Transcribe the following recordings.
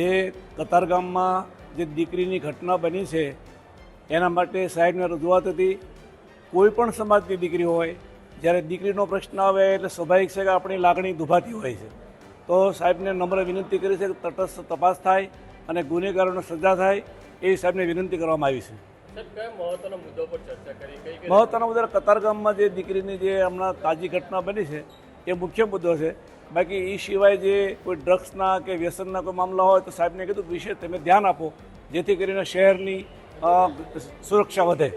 જે કતારગામમાં જે દીકરીની ઘટના બની છે એના માટે સાહેબને રજૂઆત હતી કોઈ પણ સમાજની દીકરી હોય જ્યારે દીકરીનો પ્રશ્ન આવે એટલે સ્વાભાવિક છે કે આપણી લાગણી દુભાતી હોય છે. તો સાહેબને નમ્ર વિનંતી કરી છે કે તટસ્થ તપાસ થાય અને ગુનેગારોને સજા થાય એ સાહેબને વિનંતી કરવામાં આવી છે. મહત્વના મુદ્દા કતારગામમાં જે દીકરીની જે હમણાં તાજી ઘટના બની છે એ મુખ્ય મુદ્દો છે. બાકી એ સિવાય જે કોઈ ડ્રગ્સના કે વ્યસનના કોઈ મામલા હોય તો સાહેબને કીધું વિશે તમે ધ્યાન આપો, જેથી કરીને શહેરની સુરક્ષા વધે.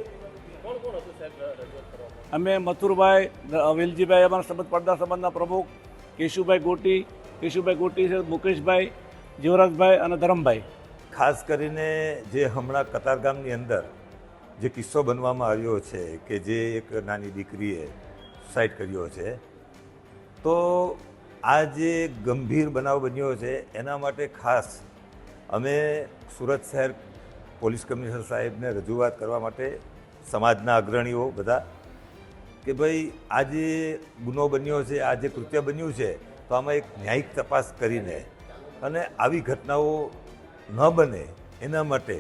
અમે મથુરભાઈ વેલજીભાઈ અમારા સંબંધ, પડદા સંબંધના પ્રમુખ, કેશુભાઈ ગોટી કેશુભાઈ ગોટી છે, મુકેશભાઈ, જીવરાજભાઈ અને ધરમભાઈ. ખાસ કરીને જે હમણાં કતારગામની અંદર જે કિસ્સો બનવામાં આવ્યો છે કે જે એક નાની દીકરીએ સુસાઇડ કર્યો છે, તો આ જે ગંભીર બનાવ બન્યો છે, એના માટે ખાસ અમે સુરત શહેર પોલીસ કમિશનર સાહેબને રજૂઆત કરવા માટે સમાજના અગ્રણીઓ બધા કે ભાઈ, આ જે ગુનો બન્યો છે, આ જે કૃત્ય બન્યું છે, તો આમાં એક ન્યાયિક તપાસ કરીને અને આવી ઘટનાઓ ન બને એના માટે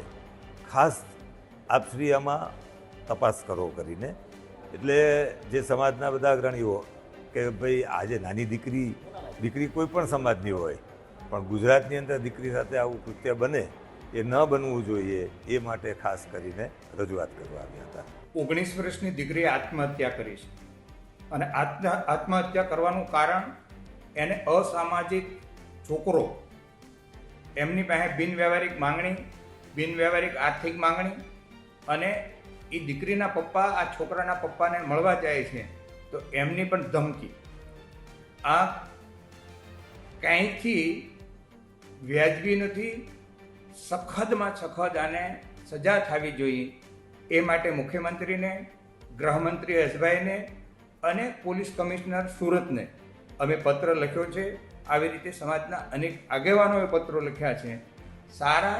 ખાસ આપશ્રી આમાં તપાસ કરો કરીને. એટલે જે સમાજના બધા અગ્રણીઓ કે ભાઈ આજે નાની દીકરી દીકરી કોઈ પણ સમાજની હોય, પણ ગુજરાતની અંદર દીકરી સાથે આવું કૃત્ય બને, એ ન બનવું જોઈએ, એ માટે ખાસ કરીને રજૂઆત કરવા આવ્યા હતા. ઓગણીસ વર્ષની દીકરીએ આત્મહત્યા કરી છે. અને આત્મ, આત્મહત્યા કરવાનું કારણ એને અસામાજિક છોકરો, એમની પાસે બિનવ્યાવહારિક માંગણી, બિનવ્યવહારિક આર્થિક માંગણી અને એ દીકરીના પપ્પા, આ છોકરાના પપ્પાને મળવા જાય છે, તો એમની પણ ધમકી. આ કાંઈથી વ્યાજબી નથી સખદમાં સખદ આને સજા થવી જોઈએ એ માટે મુખ્યમંત્રીને, ગૃહમંત્રી હસભાઈને અને પોલીસ કમિશનર સુરતને અમે પત્ર લખ્યો છે. આવી રીતે સમાજના અનેક આગેવાનોએ પત્રો લખ્યા છે. સારા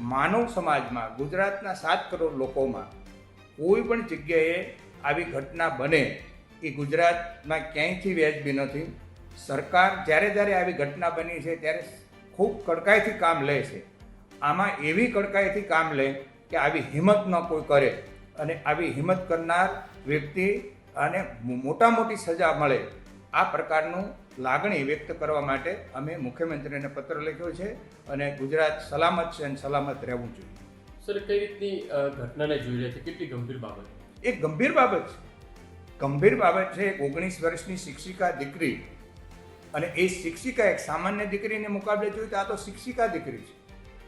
માનવ સમાજમાં, ગુજરાતના સાત કરોડ લોકોમાં કોઈ પણ જગ્યાએ આવી ઘટના બને એ ગુજરાતમાં ક્યાંયથી વ્યાજબી નથી. સરકાર જ્યારે જ્યારે આવી ઘટના બની છે ત્યારે ખૂબ કડકાઈથી કામ લે છે. આમાં એવી કડકાઈથી કામ લે કે આવી હિંમત ન કોઈ કરે અને આવી હિંમત કરનાર વ્યક્તિ અને મોટા મોટી સજા મળે. આ પ્રકારનું લાગણી વ્યક્ત કરવા માટે અમે મુખ્યમંત્રીને પત્ર લખ્યો છે અને ગુજરાત સલામત છે અને સલામત રહેવું જોઈએ. સર કઈ રીતની ઘટનાને જોઈ રહ્યા છે? કેટલી ગંભીર બાબત? એ ગંભીર બાબત છે. ગંભીર બાબત છે એક ઓગણીસ વર્ષની શિક્ષિકા દીકરી અને એ શિક્ષિકા એક સામાન્ય દીકરીને મુકાબલે જોયું તો આ તો શિક્ષિકા દીકરી છે.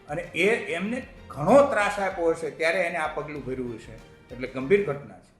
અને એ એમને ઘણો ત્રાસ આપ્યો હશે ત્યારે એને આ પગલું ભર્યું હશે. એટલે ગંભીર ઘટના છે.